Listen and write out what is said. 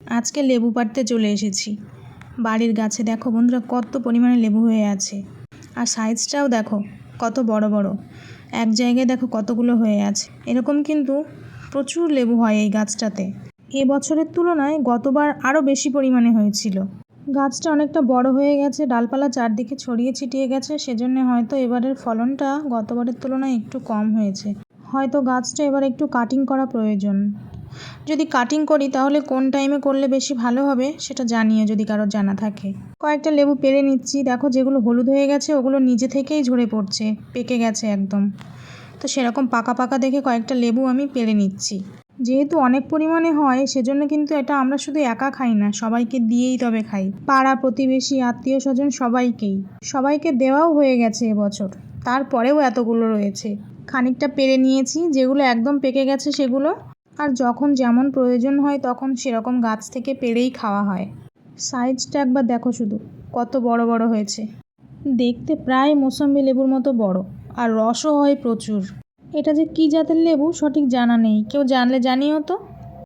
আজকে লেবু পাড়তে চলে এসেছি। বাড়ির গাছে দেখো বন্ধুরা কত পরিমাণে লেবু হয়ে আছে। আর সাইজটাও দেখো কত বড় বড়। এক জায়গায় দেখো কতগুলো হয়ে আছে। এরকম কিন্তু প্রচুর লেবু হয় এই গাছটাতে। এ বছরের তুলনায় গতবার আরও বেশি পরিমাণে হয়েছিল। গাছটা অনেকটা বড় হয়ে গেছে, ডালপালা চারদিকে ছড়িয়ে ছিটিয়ে গেছে, সেজন্য হয়তো এবারের ফলনটা গতবারের তুলনায় একটু কম হয়েছে। হয়তো গাছটা এবার একটু কাটিং করা প্রয়োজন। যদি কাটিং করি, তাহলে কোন টাইমে করলে বেশি ভালো হবে? সেটা জানিয়ে যদি কারোর জানা থাকে। কয়েকটা লেবু পেরে নিচ্ছি। দেখো যেগুলো হলুদ হয়ে গেছে, ওগুলো নিজে থেকেই ঝরে পড়ছে, পেকে গেছে একদম। তো সেরকম পাকা পাকা দেখে কয়েকটা লেবু আমি পেরে নিচ্ছি। যেহেতু অনেক পরিমাণে হয়, সেজন্য কিন্তু এটা আমরা শুধু একা খাই না, সবাইকে দিয়েই তবে খাই। পাড়া প্রতিবেশী, আত্মীয় স্বজন সবাইকেই। সবাইকে দেওয়াও হয়ে গেছে এবছর। তারপরেও এতগুলো রয়েছে। খানিকটা পেরে নিয়েছি, যেগুলো একদম পেকে গেছে সেগুলো যখন যেমন প্রয়োজন হয় তখন সেরকম গাছ থেকে পেরেই খাওয়া হয়। সাইজটা একবার দেখো শুধু, কত বড় বড় হয়েছে। দেখতে প্রায় মোসম্বি লেবুর মতো বড়, আর রসও হয় প্রচুর। এটা যে কী জাতের লেবু সঠিক জানা নেই, কেউ জানলে জানিও তো।